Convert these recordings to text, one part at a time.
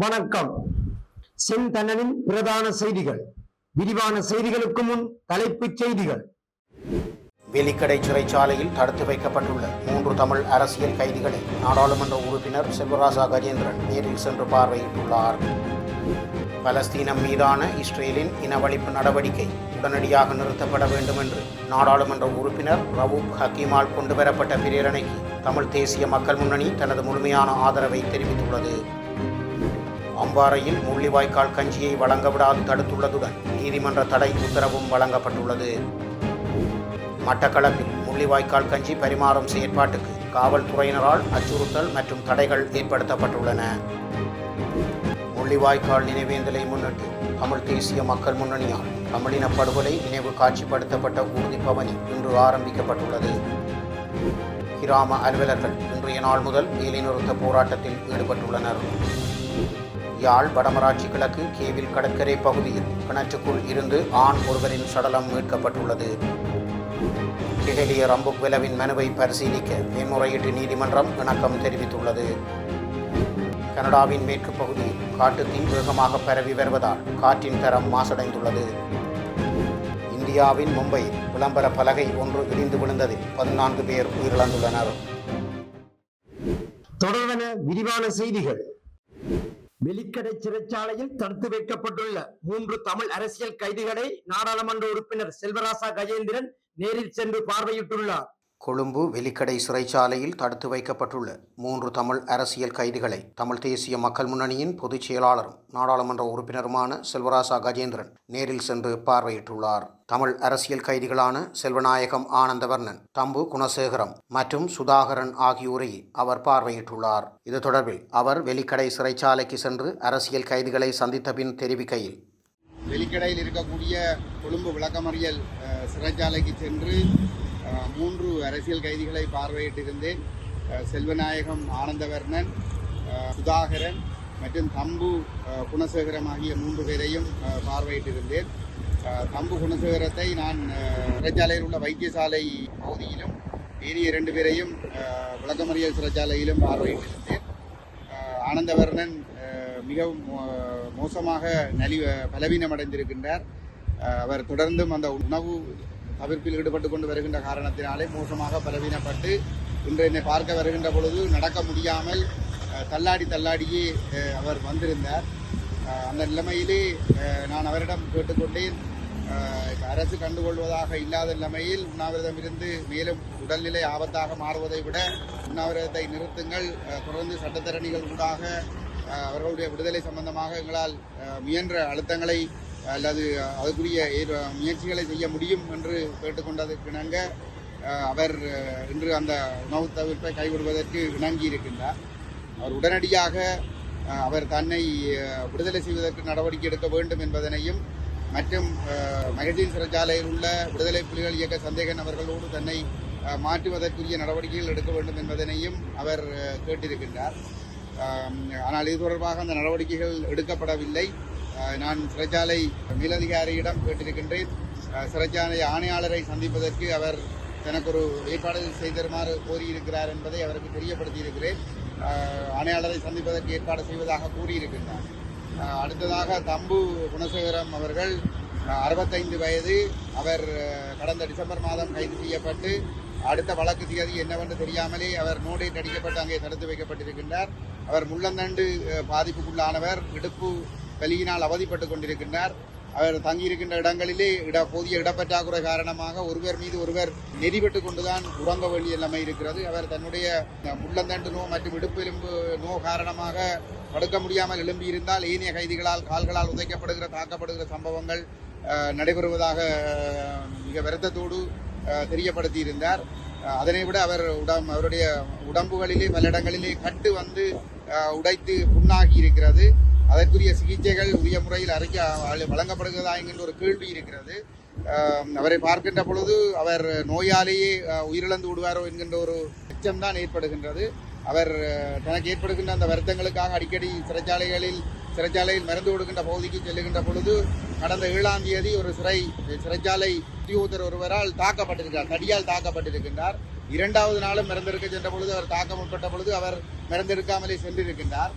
வணக்கம். செந்தனனின் பிரதான செய்திகள். விரிவான செய்திகளுக்கு முன் தலைப்புச் செய்திகள். வெலிக்கடை சிறைச்சாலையில் தடுத்து வைக்கப்பட்டுள்ள மூன்று தமிழ் அரசியல் கைதிகளை நாடாளுமன்ற உறுப்பினர் செல்வராசா கஜேந்திரன் நேரில் சென்று பார்வையிட்டுள்ளார். பலஸ்தீனம் மீதான இஸ்ரேலின் இனவழிப்பு நடவடிக்கை உடனடியாக நிறுத்தப்பட வேண்டும் என்று நாடாளுமன்ற உறுப்பினர் ரவூப் ஹக்கீமால் கொண்டுவரப்பட்ட பிரேரணைக்கு தமிழ் தேசிய மக்கள் முன்னணி தனது முழுமையான ஆதரவை தெரிவித்துள்ளது. அம்பாறையில் முள்ளிவாய்க்கால் கஞ்சியை வழங்க விடாது தடுத்துள்ளதுடன் நீதிமன்ற தடை உத்தரவும் வழங்கப்பட்டுள்ளது. மட்டக்களப்பில் முள்ளிவாய்க்கால் கஞ்சி பரிமாறும் செயற்பாட்டுக்கு காவல்துறையினரால் அச்சுறுத்தல் மற்றும் தடைகள் ஏற்படுத்தப்பட்டுள்ளன. முள்ளிவாய்க்கால் நினைவேந்தலை முன்னிட்டு தமிழ் தேசிய மக்கள் முன்னணியால் தமிழின படுகொலை நினைவு காட்சிப்படுத்தப்பட்ட ஊர்திப்பவனி இன்று ஆரம்பிக்கப்பட்டுள்ளது. கிராம அலுவலர்கள் இன்றைய நாள் முதல் வேலைநிறுத்த போராட்டத்தில் ஈடுபட்டுள்ளனர். யாழ் வடமராட்சி கிழக்கு கேவில் கடற்கரை பகுதியில் கிணற்றுக்குள் இருந்து ஆண் ஒருவரின் சடலம் மீட்கப்பட்டுள்ளது. கெஹலிய ரம்புக்வெலவின் மனுவை பரிசீலிக்க மேன்முறையீட்டு நீதிமன்றம் இணக்கம் தெரிவித்துள்ளது. கனடாவின் மேற்கு பகுதியில் காட்டுத்தீ வேகமாக பரவி வருவதால் காற்றின் தரம் மாசடைந்துள்ளது. இந்தியாவின் மும்பை விளம்பர பலகை ஒன்று இடிந்து விழுந்ததில் பதினான்கு பேர் உயிரிழந்துள்ளனர். தொடர்பான விரிவான செய்திகள். வெலிக்கடை சிறைச்சாலையில் தடுத்து வைக்கப்பட்டுள்ள மூன்று தமிழ் அரசியல் கைதிகளை நாடாளுமன்ற உறுப்பினர் செல்வராசா கஜேந்திரன் நேரில் சென்று பார்வையிட்டுள்ளார். கொழும்பு வெலிக்கடை சிறைச்சாலையில் தடுத்து வைக்கப்பட்டுள்ள மூன்று தமிழ் அரசியல் கைதிகளை தமிழ் தேசிய மக்கள் முன்னணியின் பொதுச் செயலாளரும் நாடாளுமன்ற உறுப்பினருமான செல்வராசா கஜேந்திரன் நேரில் சென்று பார்வையிட்டுள்ளார். தமிழ் அரசியல் கைதிகளான செல்வநாயகம் ஆனந்தவர்ணன் தம்பு குணசேகரம் மற்றும் சுதாகரன் ஆகியோரை அவர் பார்வையிட்டுள்ளார். இது தொடர்பில் அவர் வெலிக்கடை சிறைச்சாலைக்கு சென்று அரசியல் கைதிகளை சந்தித்த பின் தெரிவிக்கையில் வெளிக்கடையில் இருக்கக்கூடிய கொழும்பு விளக்கமறியல் சிறைச்சாலைக்கு சென்று மூன்று அரசியல் கைதிகளை பார்வையிட்டிருந்தேன். செல்வநாயகம் ஆனந்தவர்ணன் சுதாகரன் மற்றும் தம்பு குணசேகரம் ஆகிய மூன்று பேரையும் பார்வையிட்டிருந்தேன். தம்பு குணசேகரத்தை நான் சிறைச்சாலையில் உள்ள வைத்தியசாலை பகுதியிலும் ஏனைய இரண்டு பேரையும் விளக்கமறியல் சிறைச்சாலையிலும் பார்வையிட்டிருந்தேன். ஆனந்தவர்ணன் மிகவும் மோ- மோசமாக நலி பலவீனமடைந்திருக்கின்றார். அவர் தொடர்ந்தும் அந்த உணவு தவிர்ப்பில் ஈடுபட்டு கொண்டு வருகின்ற காரணத்தினாலே மோசமாக பலவீனப்பட்டு இன்று என்னை பார்க்க வருகின்ற பொழுது நடக்க முடியாமல் தள்ளாடி தள்ளாடியே அவர் வந்திருந்தார். அந்த நிலைமையிலே நான் அவரிடம் கேட்டுக்கொண்டேன். அரசு கண்டுகொள்வதாக இல்லாத நிலைமையில் உண்ணாவிரதம் இருந்து மேலும் உடல்நிலை ஆபத்தாக மாறுவதை விட உண்ணாவிரதத்தை நிறுத்துங்கள். தொடர்ந்து சட்டத்தரணிகள் ஊடாக அவர்களுடைய விடுதலை சம்பந்தமாக எங்களால் முயன்ற அழுத்தங்களை அல்லது அதுக்குரிய முயற்சிகளை செய்ய முடியும் என்று கேட்டுக்கொண்டதற்கிணங்க அவர் இன்று அந்த உணவு தவிர்ப்பை கைவிடுவதற்கு இணங்கி இருக்கின்றார் அவர் உடனடியாக அவர் தன்னை விடுதலை செய்வதற்கு நடவடிக்கை எடுக்க வேண்டும் என்பதனையும் மற்றும் அஹ், சிறைச்சாலையில் உள்ள விடுதலை புலிகள் இயக்க சந்தேக நபர்களோடு தன்னை மாற்றுவதற்குரிய நடவடிக்கைகள் எடுக்க வேண்டும் என்பதனையும் அவர் கேட்டிருக்கின்றார். ஆனால் இது தொடர்பாக அந்த நடவடிக்கைகள் எடுக்கப்படவில்லை. நான் சிறைச்சாலை மேலதிகாரியிடம் கேட்டிருக்கின்றேன். சிறைச்சாலை ஆணையாளரை சந்திப்பதற்கு அவர் எனக்கு ஒரு ஏற்பாடு செய்தருமாறு கோரியிருக்கிறார் என்பதை அவருக்கு தெரியப்படுத்தியிருக்கிறேன். ஆணையாளரை சந்திப்பதற்கு ஏற்பாடு செய்வதாக கூறியிருக்கின்றார். அடுத்ததாக தம்பு குணசேகரம் அவர்கள் அறுபத்தைந்து வயது. அவர் கடந்த டிசம்பர் மாதம் கைது செய்யப்பட்டு அடுத்த வழக்கு தேதி என்னவென்று தெரியாமலே அவர் நோடேட் அடிக்கப்பட்டு அங்கே தடுத்து வைக்கப்பட்டிருக்கின்றார். அவர் முள்ளந்தண்டு பாதிப்புக்குள்ளானவர். இடுப்பு வலியினால் அவதிப்பட்டு கொண்டிருக்கின்றார். அவர் தங்கியிருக்கின்ற இடங்களிலே இட போதிய இடப்பற்றாக்குறை காரணமாக ஒருவர் மீது ஒருவர் நெறிபட்டு கொண்டுதான் உறங்க வேண்டிய நிலைமை இருக்கிறது. அவர் தன்னுடைய முள்ளந்தண்டு நோ மற்றும் இடுப்பு எலும்பு நோ காரணமாக படுக்க முடியாமல் எழும்பியிருந்தால் ஏனைய கைதிகளால் கால்களால் உதைக்கப்படுகிற தாக்கப்படுகிற சம்பவங்கள் நடைபெறுவதாக மிக வருத்தத்தோடு தெரியப்படுத்தியிருந்தார். அதனை விட அவர் உடம் அவருடைய உடம்புகளிலே பல இடங்களிலே கட்டு வந்து உடைத்து புண்ணாகி இருக்கிறது அதற்குரிய சிகிச்சைகள் உரிய முறையில் அறிக்க வழங்கப்படுகிறதா என்கின்ற ஒரு கேள்வி இருக்கிறது. அவரை பார்க்கின்ற பொழுது அவர் நோயாலேயே உயிரிழந்து விடுவாரோ என்கின்ற ஒரு அச்சம்தான் ஏற்படுகின்றது. அவர் தனக்கு ஏற்படுகின்ற அந்த வருத்தங்களுக்காக அடிக்கடி சிறைச்சாலைகளில் சிறைச்சாலையில் மருந்து கொடுக்கின்ற பகுதிக்கு செல்லுகின்ற பொழுது கடந்த ஏழாம் தேதி ஒரு சிறை சிறைச்சாலை உத்தியோகத்தர் ஒருவரால் தாக்கப்பட்டிருக்கிறார் தடியால் தாக்கப்பட்டிருக்கின்றார். இரண்டாவது நாளும் மருந்தெடுக்க சென்ற பொழுது அவர் தாக்கம் உட்பட்ட பொழுது அவர் மருந்தெடுக்காமலே சென்றிருக்கின்றார்.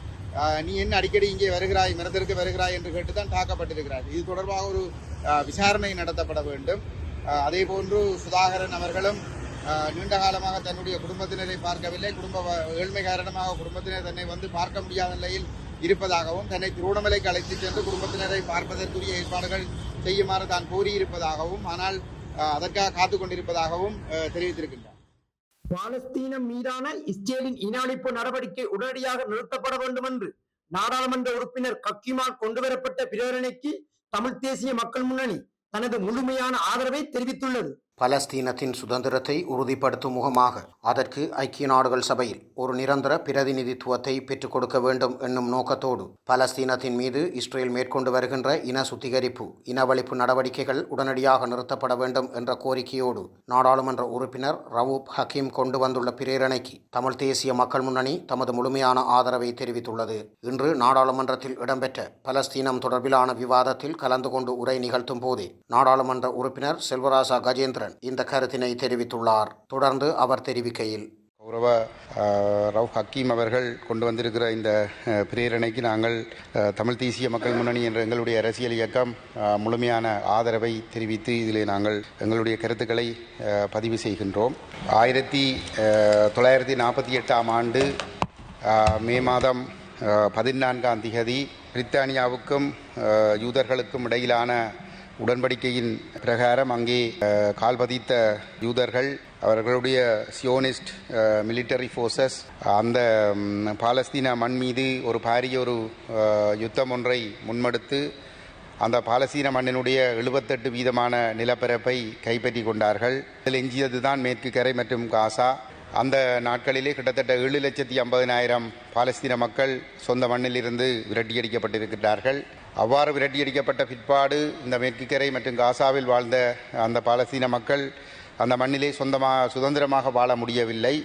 நீ என்ன அடிக்கடி இங்கே வருகிறாய் மிரத்திற்கு வருகிறாய் என்று கேட்டு தான் தாக்கப்பட்டிருக்கிறார். இது தொடர்பாக ஒரு விசாரணை நடத்தப்பட வேண்டும். அதே போன்று சுதாகரன் அவர்களும் நீண்ட காலமாக தன்னுடைய குடும்பத்தினரை பார்க்கவில்லை. குடும்ப ஏழ்மை காரணமாக குடும்பத்தினர் தன்னை வந்து பார்க்க முடியாத நிலையில் இருப்பதாகவும் தன்னை திருவண்ணாமலைக்கு அழைத்துச் சென்று குடும்பத்தினரை பார்ப்பதற்குரிய ஏற்பாடுகள் செய்யுமாறு தான் கோரியிருப்பதாகவும் ஆனால் அதற்காக காத்து கொண்டிருப்பதாகவும் தெரிவித்திருக்கின்றார். பாலஸ்தீனம் மீதான இஸ்ரேலின் இனஅழிப்பு நடவடிக்கை உடனடியாக நிறுத்தப்பட வேண்டும் என்று நாடாளுமன்ற உறுப்பினர் கக்கிமால் கொண்டுவரப்பட்ட பிரேரணைக்கு தமிழ் தேசிய மக்கள் முன்னணி தனது முழுமையான ஆதரவை தெரிவித்துள்ளது. பலஸ்தீனத்தின் சுதந்திரத்தை உறுதிப்படுத்தும் முகமாக அதற்கு ஐக்கிய நாடுகள் சபையில் ஒரு நிரந்தர பிரதிநிதித்துவத்தை பெற்றுக் கொடுக்க வேண்டும் என்னும் நோக்கத்தோடு பலஸ்தீனத்தின் மீது இஸ்ரேல் மேற்கொண்டு வருகின்ற இன சுத்திகரிப்பு இனவழிப்பு நடவடிக்கைகள் உடனடியாக நிறுத்தப்பட வேண்டும் என்ற கோரிக்கையோடு நாடாளுமன்ற உறுப்பினர் ரவூப் ஹக்கீம் கொண்டு வந்துள்ள பிரேரணைக்கு தமிழ் தேசிய மக்கள் முன்னணி தமது முழுமையான ஆதரவை தெரிவித்துள்ளது. இன்று நாடாளுமன்றத்தில் இடம்பெற்ற பலஸ்தீனம் தொடர்பிலான விவாதத்தில் கலந்து கொண்டு உரை நிகழ்த்தும் போதே நாடாளுமன்ற உறுப்பினர் செல்வராசா கஜேந்திர கஜேந்திரன் இந்த கருத்தினை தெரிவித்துள்ளார். தொடர்ந்து அவர் தெரிவிக்கையில். கௌரவ ரவு ஹக்கீம் அவர்கள் கொண்டு வந்திருக்கிற இந்த பிரேரணைக்கு நாங்கள் தமிழ் தேசிய மக்கள் முன்னணி என்ற எங்களுடைய அரசியல் இயக்கம் முழுமையான ஆதரவை தெரிவித்து இதிலே நாங்கள் எங்களுடைய கருத்துக்களை பதிவு செய்கின்றோம். ஆயிரத்தி தொள்ளாயிரத்தி நாற்பத்தி எட்டாம் ஆண்டு மே மாதம் பதினான்காம் திகதி பிரித்தானியாவுக்கும் யூதர்களுக்கும் இடையிலான உடன்படிக்கையின் பிரகாரம் அங்கே கால்பதித்த கால் பதித்த யூதர்கள் அவர்களுடைய சியோனிஸ்ட் மிலிட்டரி ஃபோர்ஸஸ் அந்த பாலஸ்தீன மண் மீது ஒரு பாரிய ஒரு யுத்தம் ஒன்றை முன்மடுத்து அந்த பாலஸ்தீன மண்ணினுடைய எழுபத்தெட்டு வீதமான நிலப்பரப்பை கைப்பற்றி கொண்டார்கள். இதில் எஞ்சியது தான் மேற்கு கரை மற்றும் காசா. அந்த நாட்களிலே கிட்டத்தட்ட ஏழு லட்சத்தி ஐம்பதினாயிரம் பாலஸ்தீன மக்கள் சொந்த மண்ணிலிருந்து விரட்டியடிக்கப்பட்டிருக்கிறார்கள். அவ்வாறு விரட்டியடிக்கப்பட்ட பிற்பாடு இந்த மேற்குக்கரை மற்றும் காசாவில் வாழ்ந்த அந்த பாலஸ்தீன மக்கள் அந்த மண்ணிலே சொந்தமாக சுதந்திரமாக வாழ முடியவில்லை.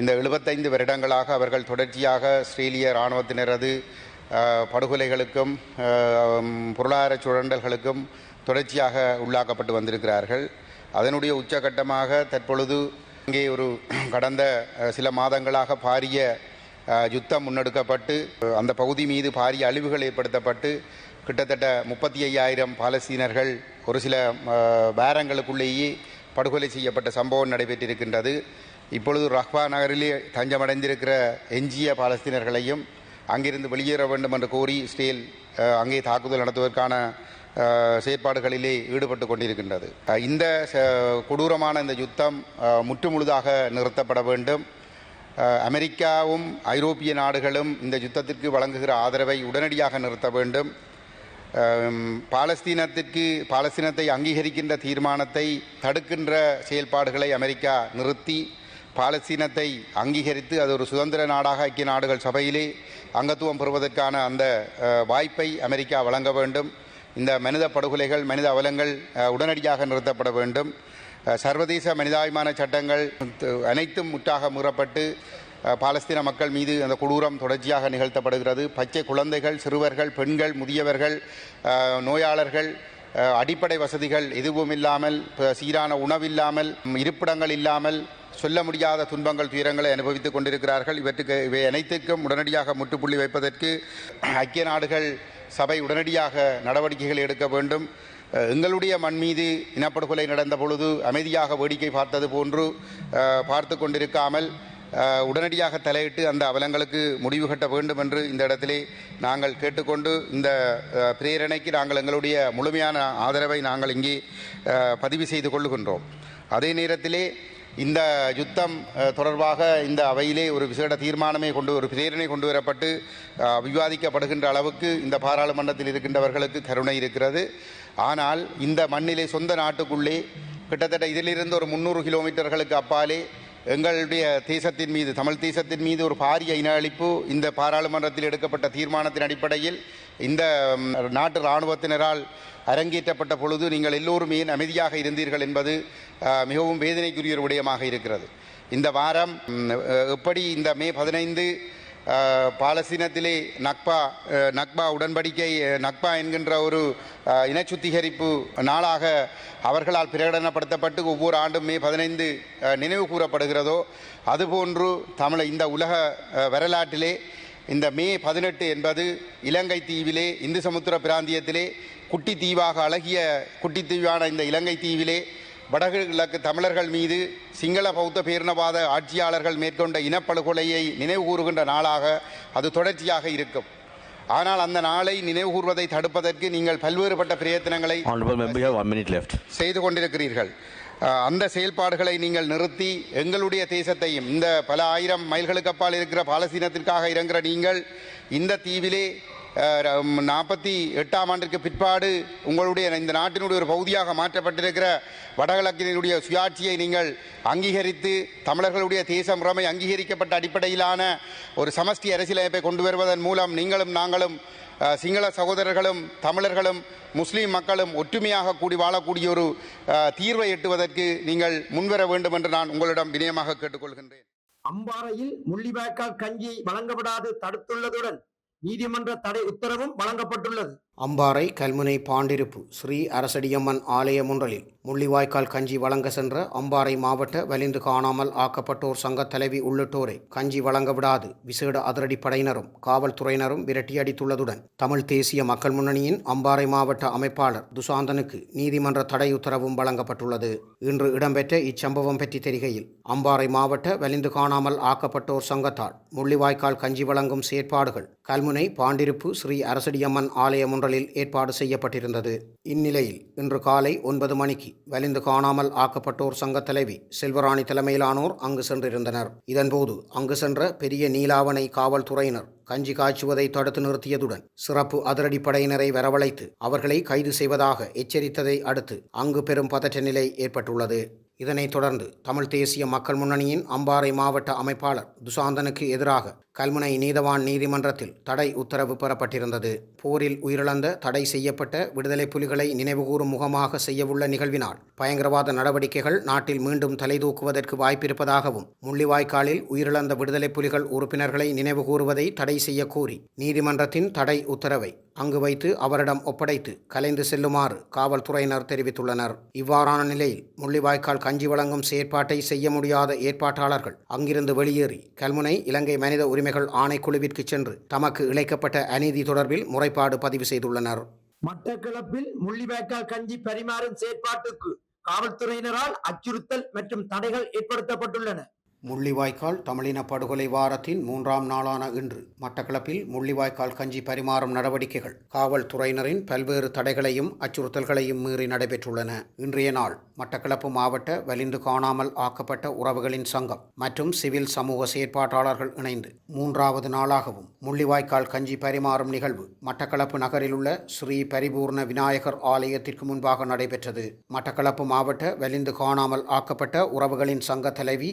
இந்த எழுபத்தைந்து வருடங்களாக அவர்கள் தொடர்ச்சியாக ஆஸ்திரேலிய இராணுவத்தினரது படுகொலைகளுக்கும் பொருளாதார சுழண்டல்களுக்கும் தொடர்ச்சியாக உள்ளாக்கப்பட்டு வந்திருக்கிறார்கள். அதனுடைய உச்சகட்டமாக தற்பொழுது இங்கே ஒரு கடந்த சில மாதங்களாக பாரிய யுத்தம் முன்னெடுக்கப்பட்டு அந்த பகுதி மீது பாரிய அழிவுகள் ஏற்படுத்தப்பட்டு கிட்டத்தட்ட முப்பத்தி ஐயாயிரம் பாலஸ்தீனர்கள் ஒரு சில வாரங்களுக்குள்ளேயே படுகொலை செய்யப்பட்ட சம்பவம் நடைபெற்றிருக்கின்றது. இப்பொழுது ரஹ்வா நகரிலே தஞ்சமடைந்திருக்கிற எஞ்சிய பாலஸ்தீனர்களையும் அங்கிருந்து வெளியேற வேண்டும் என்று கோரி இஸ்ரேல் அங்கே தாக்குதல் நடத்துவதற்கான செயற்பாடுகளிலே ஈடுபட்டு கொண்டிருக்கின்றது. இந்த ச- கொடூரமான இந்த யுத்தம் முற்றுமுழுதாக நிறுத்தப்பட வேண்டும். அமெரிக்காவும் ஐரோப்பிய நாடுகளும் இந்த யுத்தத்திற்கு வழங்குகிற ஆதரவை உடனடியாக நிறுத்த வேண்டும். பாலஸ்தீனத்திற்கு பாலஸ்தீனத்தை அங்கீகரிக்கின்ற தீர்மானத்தை தடுக்கின்ற செயல்பாடுகளை அமெரிக்கா நிறுத்தி பாலஸ்தீனத்தை அங்கீகரித்து அது ஒரு சுதந்திர நாடாக ஐக்கிய நாடுகள் சபையிலே அங்கத்துவம் பெறுவதற்கான அந்த வாய்ப்பை அமெரிக்கா வழங்க வேண்டும். இந்த மனித படுகொலைகள் மனித அவலங்கள் உடனடியாக நிறுத்தப்பட வேண்டும். சர்வதேச மனிதாபிமான சட்டங்கள் அனைத்தும் முற்றாக முறப்பட்டு பாலஸ்தீன மக்கள் மீது அந்த கொடூரம் தொடர்ச்சியாக நிகழ்த்தப்படுகிறது. பச்சை குழந்தைகள் சிறுவர்கள் பெண்கள் முதியவர்கள் நோயாளர்கள் அடிப்படை வசதிகள் எதுவும் இல்லாமல் சீரான உணவில்லாமல் இருப்பிடங்கள் இல்லாமல் சொல்ல முடியாத துன்பங்கள் துயரங்களை அனுபவித்துக் கொண்டிருக்கிறார்கள். இவற்றுக்கு இவை அனைத்துக்கும் உடனடியாக முற்றுப்புள்ளி வைப்பதற்கு ஐக்கிய நாடுகள் சபை உடனடியாக நடவடிக்கைகள் எடுக்க வேண்டும். எங்களுடைய மண் மீது இனப்படுகொலை நடந்த பொழுது அமைதியாக வேடிக்கை பார்த்தது போன்று பார்த்து கொண்டிருக்காமல் உடனடியாக தலையிட்டு அந்த அவலங்களுக்கு முடிவு கட்ட வேண்டும் என்று இந்த இடத்திலே நாங்கள் கேட்டுக்கொண்டு இந்த பிரேரணைக்கு நாங்கள் எங்களுடைய முழுமையான ஆதரவை நாங்கள் இங்கே பதிவு செய்து கொள்ளுகின்றோம். அதே நேரத்திலே இந்த யுத்தம் தொடர்பாக இந்த அவையிலே ஒரு விசேட தீர்மானமே கொண்டு ஒரு பிரேரணை கொண்டு வரப்பட்டு விவாதிக்கப்படுகின்ற அளவுக்கு இந்த பாராளுமன்றத்தில் இருக்கின்றவர்களுக்கு கருணை இருக்கிறது. ஆனால் இந்த மண்ணிலே சொந்த நாட்டுக்குள்ளே கிட்டத்தட்ட இதிலிருந்து ஒரு முந்நூறு கிலோமீட்டர்களுக்கு அப்பாலே எங்களுடைய தேசத்தின் மீது தமிழ் தேசத்தின் மீது ஒரு பாரிய இன அழிப்பு இந்த பாராளுமன்றத்தில் எடுக்கப்பட்ட தீர்மானத்தின் அடிப்படையில் இந்த நாட்டு இராணுவத்தினரால் அரங்கேற்றப்பட்ட பொழுது நீங்கள் எல்லோரும் ஏன் அமைதியாக இருந்தீர்கள் என்பது மிகவும் வேதனைக்குரிய ஒரு விடயமாக இருக்கிறது. இந்த வாரம் எப்படி இந்த மே பதினைந்து பாலஸ்தீனத்திலே நக்பா நக்பா உடன்படிக்கை நக்பா என்கின்ற ஒரு இன இனச்சுத்திகரிப்பு நாளாக அவர்களால் பிரகடனப்படுத்தப்பட்டு ஒவ்வொரு ஆண்டும் மே பதினைந்து நினைவு கூறப்படுகிறதோ அதுபோன்று தமிழ் இந்த உலக வரலாற்றிலே இந்த மே பதினெட்டு என்பது இலங்கை தீவிலே இந்து சமுத்திர பிராந்தியத்திலே குட்டி தீவாக அழகிய குட்டி தீவான இந்த இலங்கை தீவிலே வடகிழக்கு தமிழர்கள் மீது சிங்கள பௌத்த பேரினவாத ஆட்சியாளர்கள் மேற்கொண்ட இனப்படுகொலையை நினைவுகூறுகின்ற நாளாக அது தொடர்ச்சியாக இருக்கும் ஆனால் அந்த நாளை நினைவுகூர்வதை தடுப்பதற்கு நீங்கள் பல்வேறுபட்ட பிரயத்தனங்களை. செய்து கொண்டிருக்கிறீர்கள் அந்த செயல்பாடுகளை நீங்கள் நிறுத்தி எங்களுடைய தேசத்தையும் இந்த பல ஆயிரம் மைல்களுக்கு அப்பால் இருக்கிற பாலஸ்தீனத்திற்காக இறங்குற நீங்கள் இந்த தீவிலே நாற்பத்தி எட்டாம் ஆண்டிற்கு பிற்பாடு உங்களுடைய இந்த நாட்டினுடைய ஒரு பகுதியாக மாற்றப்பட்டிருக்கிற வடகிழக்கினுடைய சுயாட்சியை நீங்கள் அங்கீகரித்து தமிழர்களுடைய தேச முறைமை அங்கீகரிக்கப்பட்ட அடிப்படையிலான ஒரு சமஷ்டி அரசியலமைப்பை கொண்டு வருவதன் மூலம் நீங்களும் நாங்களும் சிங்கள சகோதரர்களும் தமிழர்களும் முஸ்லீம் மக்களும் ஒற்றுமையாக கூடி வாழக்கூடிய ஒரு தீர்வை எட்டுவதற்கு நீங்கள் முன்வர வேண்டும் என்று நான் உங்களிடம் வினயமாக கேட்டுக்கொள்கின்றேன். அம்பாறையில் முள்ளிவாய்க்கால் கஞ்சி வழங்கப்படாது தடுத்துள்ளதுடன் நீதிமன்ற தடை உத்தரவும் வழங்கப்பட்டுள்ளது. அம்பாறை கல்முனை பாண்டிருப்பு ஸ்ரீ அரசடியம்மன் ஆலய முன்றலில். முள்ளிவாய்க்கால் கஞ்சி வழங்க சென்ற அம்பாறை மாவட்ட வலிந்து காணாமல் ஆக்கப்பட்டோர் சங்க தலைவி உள்ளிட்டோரை கஞ்சி வழங்க விடாது. விசேட அதிரடிப்படையினரும் காவல்துறையினரும் விரட்டியடித்துள்ளதுடன் தமிழ் தேசிய மக்கள் முன்னணியின் அம்பாறை மாவட்ட அமைப்பாளர் துசாந்தனுக்கு நீதிமன்ற தடை உத்தரவும் வழங்கப்பட்டுள்ளது. இன்று இடம்பெற்ற இச்சம்பவம் பற்றி தெரிகையில் அம்பாறை மாவட்ட வலிந்து காணாமல் ஆக்கப்பட்டோர் சங்கத்தால் முள்ளிவாய்க்கால் கஞ்சி வழங்கும் செயற்பாடுகள் கல்முனை பாண்டிருப்பு ஸ்ரீ அரசடியம்மன் ஆலய முன்றலில் ஏற்பாடு செய்யப்பட்டிருந்தது. இந்நிலையில் இன்று காலை ஒன்பது மணிக்கு வலிந்து காணாமல் ஆக்கப்பட்டோர் சங்க தலைவி செல்வராணி தலைமையிலானோர் அங்கு சென்றிருந்தனர். இதன்போது அங்கு சென்ற பெரிய நீலாவணை காவல்துறையினர் கஞ்சி காய்ச்சுவதை தடுத்து நிறுத்தியதுடன் சிறப்பு அதிரடிப்படையினரை வரவழைத்து அவர்களை கைது செய்வதாக எச்சரித்ததை அடுத்து அங்கு பெரும் பதற்ற நிலை ஏற்பட்டுள்ளது. இதனைத் தொடர்ந்து தமிழ் தேசிய மக்கள் முன்னணியின் அம்பாறை மாவட்ட அமைப்பாளர் துசாந்தனுக்கு எதிராக கல்முனை நீதவான் நீதிமன்றத்தில் தடை உத்தரவு பெறப்பட்டிருந்தது. போரில் உயிரிழந்த தடை செய்யப்பட்ட விடுதலை புலிகளை நினைவுகூரும் முகமாக செய்யவுள்ள நிகழ்வினால் பயங்கரவாத நடவடிக்கைகள் நாட்டில் மீண்டும் தலைதூக்குவதற்கு வாய்ப்பிருப்பதாகவும் முள்ளிவாய்க்காலில் உயிரிழந்த விடுதலை புலிகள் உறுப்பினர்களை நினைவுகூறுவதை தடை செய்ய நீதிமன்றத்தின் தடை உத்தரவை அங்கு வைத்து அவரிடம் ஒப்படைத்து கலைந்து செல்லுமாறு காவல்துறையினர் தெரிவித்துள்ளனர். இவ்வாறான நிலையில் முள்ளிவாய்க்கால் கஞ்சி வழங்கும் செயற்பாட்டை செய்ய முடியாத ஏற்பாட்டாளர்கள் அங்கிருந்து வெளியேறி கல்முனை இலங்கை மனித உரிமை உரிமைகள் ஆணைக்குழுவிற்கு சென்று தமக்கு இழைக்கப்பட்ட அநீதி தொடர்பில் முறைப்பாடு பதிவு செய்துள்ளனர். மட்டக்களப்பில் முள்ளிவாய்க்கால் கஞ்சி பரிமாறும் செயற்பாட்டுக்கு காவல்துறையினரால் அச்சுறுத்தல் மற்றும் தடைகள் ஏற்படுத்தப்பட்டுள்ளன. முள்ளிவாய்க்கால் தமிழின படுகொலை வாரத்தின் மூன்றாம் நாளான இன்று மட்டக்களப்பில் முள்ளிவாய்க்கால் கஞ்சி பரிமாறும் நடவடிக்கைகள் காவல்துறையினரின் பல்வேறு தடைகளையும் அச்சுறுத்தல்களையும் மீறி நடைபெற்றுள்ளன. இன்றைய நாள் மட்டக்களப்பு மாவட்ட வலிந்து காணாமல் ஆக்கப்பட்ட உறவுகளின் சங்கம் மற்றும் சிவில் சமூக செயற்பாட்டாளர்கள் இணைந்து மூன்றாவது நாளாகவும் முள்ளிவாய்க்கால் கஞ்சி பரிமாறும் நிகழ்வு மட்டக்களப்பு நகரில் உள்ள ஸ்ரீ பரிபூர்ண விநாயகர் ஆலயத்திற்கு முன்பாக நடைபெற்றது. மட்டக்களப்பு மாவட்ட வலிந்து காணாமல் ஆக்கப்பட்ட உறவுகளின் சங்க தலைவி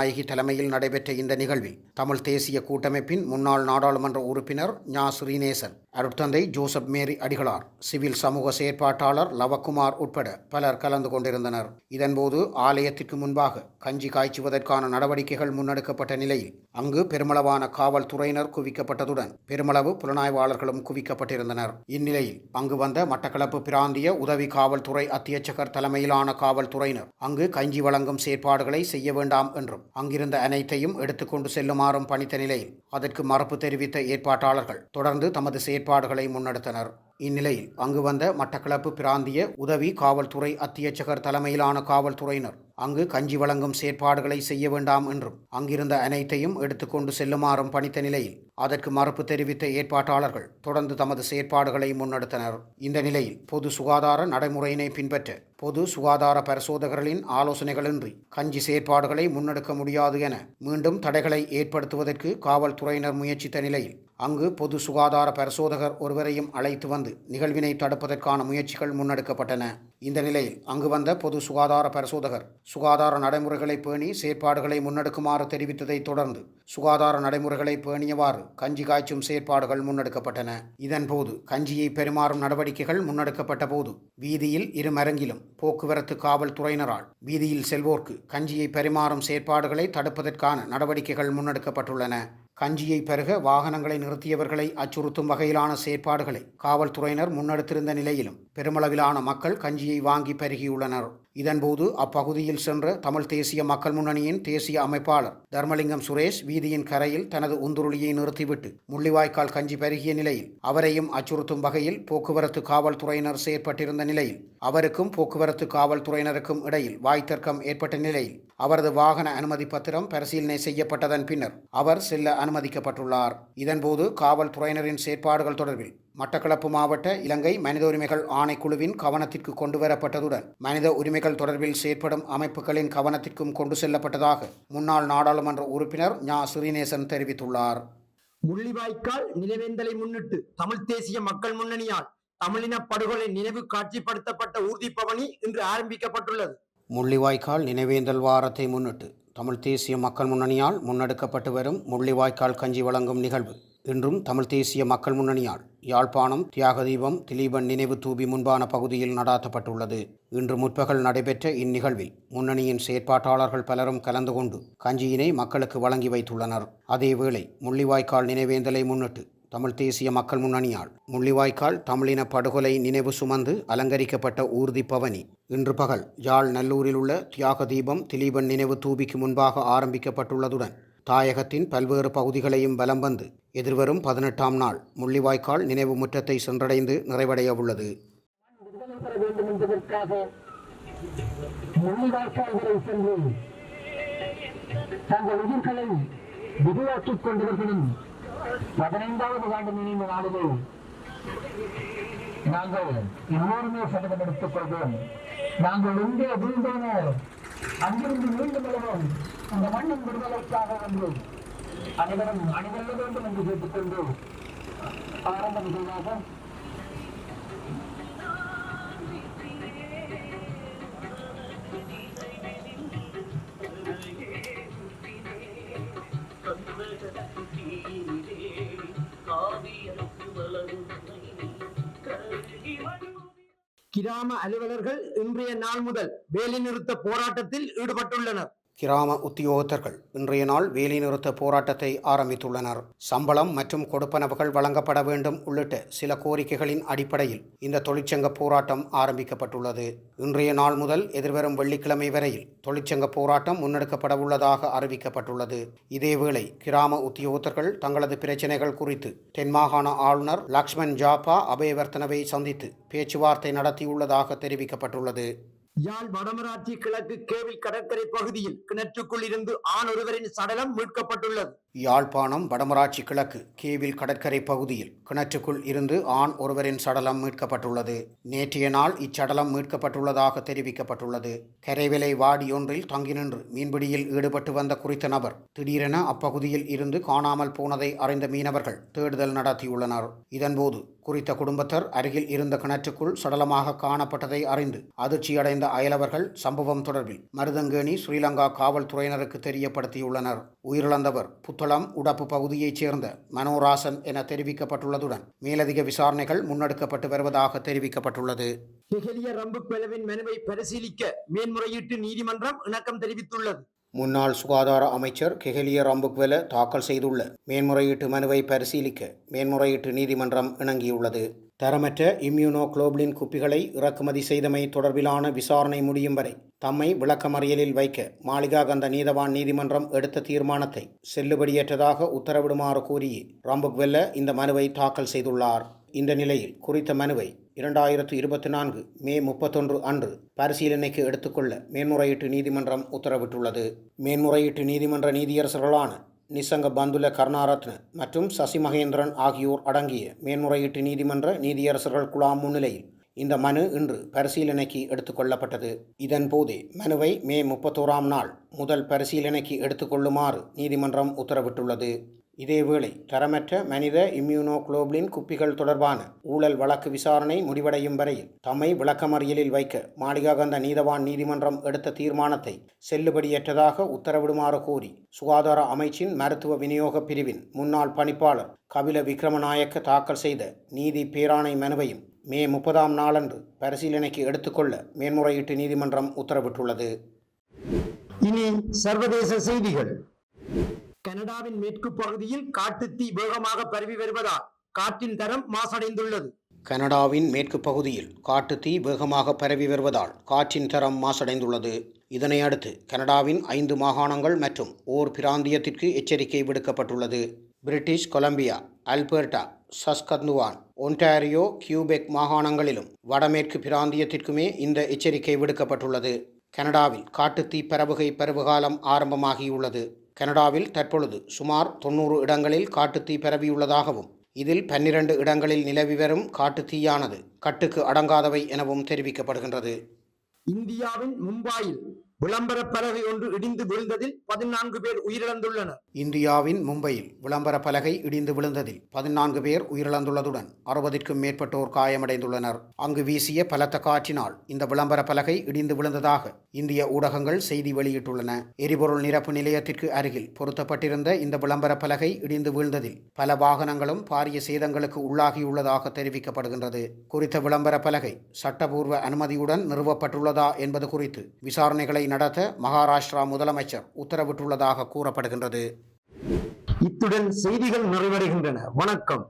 கருணாநாயகி தலைமையில் நடைபெற்ற இந்த நிகழ்வில் தமிழ் தேசிய கூட்டமைப்பின் முன்னாள் நாடாளுமன்ற உறுப்பினர் ஞா. ஸ்ரீநேசன் அருட்தந்தை ஜோசப் மேரி அடிகளார் சிவில் சமூக செயற்பாட்டாளர் லவக்குமார் உட்பட பலர் கலந்து கொண்டிருந்தனர். இதன்போது ஆலயத்திற்கு முன்பாக கஞ்சி காய்ச்சுவதற்கான நடவடிக்கைகள் முன்னெடுக்கப்பட்ட நிலையில் அங்கு பெருமளவான காவல்துறையினர் குவிக்கப்பட்டதுடன் பெருமளவு புலனாய்வாளர்களும் குவிக்கப்பட்டிருந்தனர். இந்நிலையில் அங்கு வந்த மட்டக்களப்பு பிராந்திய உதவி காவல்துறை அத்தியட்சகர் தலைமையிலான காவல்துறையினர் அங்கு கஞ்சி வழங்கும் செயற்பாடுகளை செய்ய வேண்டாம் என்றும் அங்கிருந்த அனைத்தையும் எடுத்துக்கொண்டு செல்லுமாறும் பணித்த நிலையில் அதற்கு மறுப்பு தெரிவித்த ஏற்பாட்டாளர்கள் தொடர்ந்து தமது செயற்பாடுகளை முன்னெடுத்தனர். இந்நிலையில் அங்கு வந்த மட்டக்களப்பு பிராந்திய உதவி காவல்துறை அத்தியட்சகர் தலைமையிலான காவல்துறையினர் அங்கு கஞ்சி வழங்கும் செயற்பாடுகளை செய்ய வேண்டாம் என்றும் அங்கிருந்த அனைத்தையும் எடுத்துக்கொண்டு செல்லுமாறும் பணித்த நிலையில் அதற்கு மறுப்பு தெரிவித்த ஏற்பாட்டாளர்கள் தொடர்ந்து தமது செயற்பாடுகளை முன்னெடுத்தனர். இந்த நிலையில் பொது சுகாதார நடைமுறையினை பின்பற்ற பொது சுகாதார பரிசோதகர்களின் ஆலோசனைகளின்றி கஞ்சி செயற்பாடுகளை முன்னெடுக்க முடியாது என மீண்டும் தடைகளை ஏற்படுத்துவதற்கு காவல்துறையினர் முயற்சித்த நிலையில் அங்கு பொது சுகாதார பரிசோதகர் ஒருவரையும் அழைத்து வந்து நிகழ்வினை தடுப்பதற்கான முயற்சிகள் முன்னெடுக்கப்பட்டன. இந்த நிலையில் அங்கு வந்த பொது சுகாதார பரிசோதகர் சுகாதார நடைமுறைகளை பேணி செயற்பாடுகளை முன்னெடுக்குமாறு தெரிவித்ததை தொடர்ந்து சுகாதார நடைமுறைகளை பேணியவாறு கஞ்சி காய்ச்சும் செயற்பாடுகள் முன்னெடுக்கப்பட்டன. இதன்போது கஞ்சியை பெருமாறும் நடவடிக்கைகள் முன்னெடுக்கப்பட்ட போது வீதியில் இருமரங்கிலும் போக்குவரத்து காவல்துறையினரால் வீதியில் செல்வோர்க்கு கஞ்சியை பரிமாறும் செயற்பாடுகளை தடுப்பதற்கான நடவடிக்கைகள் முன்னெடுக்கப்பட்டுள்ளன. கஞ்சியை பெருக வாகனங்களை நிறுத்தியவர்களை அச்சுறுத்தும் வகையிலான செயற்பாடுகளை காவல்துறையினர் முன்னெடுத்திருந்த நிலையிலும் பெருமளவிலான மக்கள் கஞ்சியை வாங்கி பருகியுள்ளனர். இதன்போது அப்பகுதியில் சென்ற தமிழ் தேசிய மக்கள் முன்னணியின் தேசிய அமைப்பாளர் தர்மலிங்கம் சுரேஷ் வீதியின் கரையில் தனது உந்துருளியை நிறுத்திவிட்டு முள்ளிவாய்க்கால் கஞ்சி பருகிய நிலையில் அவரையும் அச்சுறுத்தும் வகையில் போக்குவரத்து காவல்துறையினர் செயற்பட்டிருந்த நிலையில் அவருக்கும் போக்குவரத்து காவல்துறையினருக்கும் இடையில் வாய்த்தர்க்கம் ஏற்பட்ட நிலையில் அவரது வாகன அனுமதி பத்திரம் பரிசீலனை செய்யப்பட்டதன் பின்னர் அவர் செல்ல அனுமதிக்கப்பட்டுள்ளார். இதன்போது காவல்துறையினரின் செயற்பாடுகள் தொடர்பில் மட்டக்களப்பு மாவட்ட இலங்கை மனித உரிமைகள் ஆணைக்குழுவின் கவனத்திற்கு கொண்டு வரப்பட்டதுடன் மனித உரிமைகள் தொடர்பில் செயற்படும் அமைப்புகளின் கவனத்திற்கும் கொண்டு செல்லப்பட்டதாக முன்னாள் நாடாளுமன்ற உறுப்பினர் ஞா. சுரிநேசன் தெரிவித்துள்ளார். முள்ளிவாய்க்கால் நினைவேந்தலை முன்னிட்டு தமிழ் தேசிய மக்கள் முன்னணியால் தமிழின படுகொலை நினைவு காட்சிப்படுத்தப்பட்ட ஊர்திப்பவனி இன்று ஆரம்பிக்கப்பட்டுள்ளது. முள்ளிவாய்க்கால் நினைவேந்தல் வாரத்தை முன்னிட்டு தமிழ் தேசிய மக்கள் முன்னணியால் முன்னெடுக்கப்பட்டு வரும் முள்ளிவாய்க்கால் கஞ்சி வழங்கும் நிகழ்வு. இன்றும் தமிழ் தேசிய மக்கள் முன்னணியால் யாழ்ப்பாணம் தியாகதீபம் திலீபன் நினைவு தூபி முன்பான பகுதியில் நடாத்தப்பட்டுள்ளது. இன்று முற்பகல் நடைபெற்ற இந்நிகழ்வில் முன்னணியின் செயற்பாட்டாளர்கள் பலரும் கலந்து கொண்டு கஞ்சியினை மக்களுக்கு வழங்கி வைத்துள்ளனர். அதேவேளை முள்ளிவாய்க்கால் நினைவேந்தலை முன்னிட்டு தமிழ் தேசிய மக்கள் முன்னணியால் முள்ளிவாய்க்கால் தமிழின படுகொலை நினைவு சுமந்து அலங்கரிக்கப்பட்ட ஊர்தி பவனி. இன்று பகல் யாழ் நல்லூரில் உள்ள தியாக தீபம் திலீபன் நினைவு தூபிக்கு முன்பாக ஆரம்பிக்கப்பட்டுள்ளதுடன் தாயகத்தின் பல்வேறு பகுதிகளையும் வலம் வந்து எதிர்வரும் பதினெட்டாம் நாள் முள்ளிவாய்க்கால் நினைவு முற்றத்தை சென்றடைந்து நிறைவடைய உள்ளது. தங்கள் உயிர்களை விரிவாக்கிக் கொண்டவர்களும் பதினைந்தாவது ஆண்டு நினைவு நாளிலே நாங்கள் எல்லோருமே சபதம் எடுத்துக் கொள்வோம். நாங்கள் எங்கே வீழ்ந்தோமோ அங்கிருந்து மீண்டும் எழுவோம் இந்த மண்ணின் விடுதலைக்காக என்று அனைவரும் அணிவெல்ல வேண்டும் என்று கேட்டுக்கொண்டு ஆரம்பம் செய்வார்கள் கிராம அலுவலர்கள் இன்றைய நாள் முதல் வேலைநிறுத்த போராட்டத்தில் ஈடுபட்டுள்ளனர். கிராம உத்தியோகத்தர்கள் இன்றைய நாள் வேலைநிறுத்த போராட்டத்தை ஆரம்பித்துள்ளனர். சம்பளம் மற்றும் கொடுப்பனவுகள் வழங்கப்பட வேண்டும் உள்ளிட்ட சில கோரிக்கைகளின் அடிப்படையில் இந்த தொழிற்சங்க போராட்டம் ஆரம்பிக்கப்பட்டுள்ளது. இன்றைய நாள் முதல் எதிர்வரும் வெள்ளிக்கிழமை வரையில் தொழிற்சங்க போராட்டம் முன்னெடுக்கப்பட உள்ளதாக அறிவிக்கப்பட்டுள்ளது. இதேவேளை கிராம உத்தியோகத்தர்கள் தங்களது பிரச்சினைகள் குறித்து தென்மாகாண ஆளுநர் லக்ஷ்மண் ஜாப்பா அபயவர்த்தனவை சந்தித்து பேச்சுவார்த்தை நடத்தியுள்ளதாக தெரிவிக்கப்பட்டுள்ளது. யாழ் வடமராட்சி கிழக்கு கேவில் கடற்கரை பகுதியில் கிணற்றுக்குள் இருந்து ஆண் ஒருவரின் சடலம் மீட்கப்பட்டுள்ளது. யாழ்ப்பாணம் வடமராட்சி கிழக்கு கேவில் கடற்கரை பகுதியில் கிணற்றுக்குள் இருந்து ஆண் ஒருவரின் சடலம் மீட்கப்பட்டுள்ளது. நேற்றைய நாள் இச்சடலம் மீட்கப்பட்டுள்ளதாக தெரிவிக்கப்பட்டுள்ளது. கரைவிலை வாடியொன்றில் தங்கி நின்று மீன்பிடியில் ஈடுபட்டு வந்த குறித்த நபர் திடீரென அப்பகுதியில் இருந்து காணாமல் போனதை அறிந்த மீனவர்கள் தேடுதல் நடத்தியுள்ளனர். இதன்போது குறித்த குடும்பத்தர் அருகில் இருந்த கிணற்றுக்குள் சடலமாக காணப்பட்டதை அறிந்து அதிர்ச்சியடைந்த அயலவர்கள் சம்பவம் தொடர்பில் மருதங்கேணி ஸ்ரீலங்கா காவல்துறையினருக்கு தெரியப்படுத்தியுள்ளனர். உயிரிழந்தவர் புத்தளம் உடப்பு பகுதியைச் சேர்ந்த மனோராசன் என தெரிவிக்கப்பட்டுள்ளதுடன் மேலதிக விசாரணைகள் முன்னெடுக்கப்பட்டு வருவதாக தெரிவிக்கப்பட்டுள்ளது. கெஹலிய ரம்பு பிளவின் மனுவை பரிசீலிக்க மேன்முறையீட்டு நீதிமன்றம் இணக்கம் தெரிவித்துள்ளது. முன்னாள் சுகாதார அமைச்சர் கெஹலிய ரம்புக்வெல தாக்கல் செய்துள்ள மேன்முறையீட்டு மனுவை பரிசீலிக்க மேன்முறையீட்டு நீதிமன்றம் இணங்கியுள்ளது. தரமற்ற இம்யூனோ குளோபுலின் குப்பிகளை இறக்குமதி செய்தமை தொடர்பிலான விசாரணை முடியும் வரை தம்மை விளக்கமறியலில் வைக்க மாளிகாகந்த நீதவான் நீதிமன்றம் எடுத்த தீர்மானத்தை செல்லுபடியற்றதாக உத்தரவிடுமாறு கூறி ராம்புக்வெல்ல இந்த மனுவை தாக்கல் செய்துள்ளார். இந்த நிலையில் குறித்த மனுவை இரண்டாயிரத்து இருபத்தி நான்கு மே முப்பத்தொன்று அன்று பரிசீலனைக்கு எடுத்துக்கொள்ள மேன்முறையீட்டு நீதிமன்றம் உத்தரவிட்டுள்ளது. மேன்முறையீட்டு நீதிமன்ற நீதியரசர்களான நிசங்க பந்துல கருணாரத்ன மற்றும் சசி மகேந்திரன் ஆகியோர் அடங்கிய மேன்முறையீட்டு நீதிமன்ற நீதியரசர்கள் குழாம் முன்னிலையில் இந்த மனு இன்று பரிசீலனைக்கு எடுத்துக்கொள்ளப்பட்டது. இதன்போதே மனுவை மே முப்பத்தோராம் நாள் முதல் பரிசீலனைக்கு எடுத்துக்கொள்ளுமாறு நீதிமன்றம் உத்தரவிட்டுள்ளது. இதேவேளை தரமற்ற மனித இம்யூனோகுளோபிலின் குப்பிகள் தொடர்பான ஊழல் வழக்கு விசாரணை முடிவடையும் வரையில் தம்மை விளக்கமறியலில் வைக்க மாளிகாகந்த நீதவான் நீதிமன்றம் எடுத்த தீர்மானத்தை செல்லுபடியற்றதாக உத்தரவிடுமாறு கோரி சுகாதார அமைச்சின் மருத்துவ விநியோக பிரிவின் முன்னாள் பணிப்பாளர் கபில விக்ரமநாயக்க தாக்கல் செய்த நீதி பேராணை மனுவையும் மே முப்பதாம் நாளன்று பரிசீலனைக்கு எடுத்துக்கொள்ள மேன்முறையீட்டு நீதிமன்றம் உத்தரவிட்டுள்ளது. இனி சர்வதேச செய்திகள். கனடாவின் மேற்கு பகுதியில் காட்டுத்தீ வேகமாக பரவி வருவதால் காற்றின் தரம் மாசடைந்துள்ளது. கனடாவின் மேற்கு பகுதியில் காட்டுத்தீ வேகமாக பரவி வருவதால் காற்றின் தரம் மாசடைந்துள்ளது. இதனை அடுத்து கனடாவின் ஐந்து மாகாணங்கள் மற்றும் ஓர் பிராந்தியத்திற்கு எச்சரிக்கை விடுக்கப்பட்டுள்ளது. British Columbia Alberta Saskatchewan Ontario Quebec மாகாணங்களிலும் வடமேற்கு பிராந்தியத்திற்குமே இந்த எச்சரிக்கை விடுக்கப்பட்டுள்ளது. கனடாவில் காட்டுத்தீ பரவுகை பருவகாலம் ஆரம்பமாகியுள்ளது. கனடாவில் தற்பொழுது சுமார் தொண்ணூறு இடங்களில் காட்டுத்தீ பரவியுள்ளதாகவும் இதில் பன்னிரண்டு இடங்களில் நிலவி வரும் காட்டுத்தீயானது கட்டுக்கு அடங்காதவை எனவும் தெரிவிக்கப்படுகின்றது. இந்தியாவின் மும்பாயில் விளம்பர பலகை ஒன்று இடிந்து விழுந்ததில் பதினான்கு பேர் உயிரிழந்துள்ளனர். இந்தியாவின் மும்பையில் விளம்பர பலகை இடிந்து விழுந்ததில் பதினான்கு பேர் உயிரிழந்துள்ளதுடன் அறுபதிற்கும் மேற்பட்டோர் காயமடைந்துள்ளனர். அங்கு வீசிய பலத்த காற்றினால் இந்த விளம்பர பலகை இடிந்து விழுந்ததாக இந்திய ஊடகங்கள் செய்தி வெளியிட்டுள்ளன. எரிபொருள் நிரப்பு நிலையத்திற்கு அருகில் பொருத்தப்பட்டிருந்த இந்த விளம்பர பலகை இடிந்து வீழ்ந்ததில் பல வாகனங்களும் பாரிய சேதங்களுக்கு உள்ளாகியுள்ளதாக தெரிவிக்கப்படுகின்றது. குறித்த விளம்பர பலகை சட்டபூர்வ அனுமதியுடன் நிறுவப்பட்டுள்ளதா என்பது குறித்து விசாரணைகளை நடத்த மகாராஷ்டிரா முதலமைச்சர் உத்தரவிட்டுள்ளதாக கூறப்படுகின்றது. இத்துடன் செய்திகள் நிறைவடைகின்றன. வணக்கம்.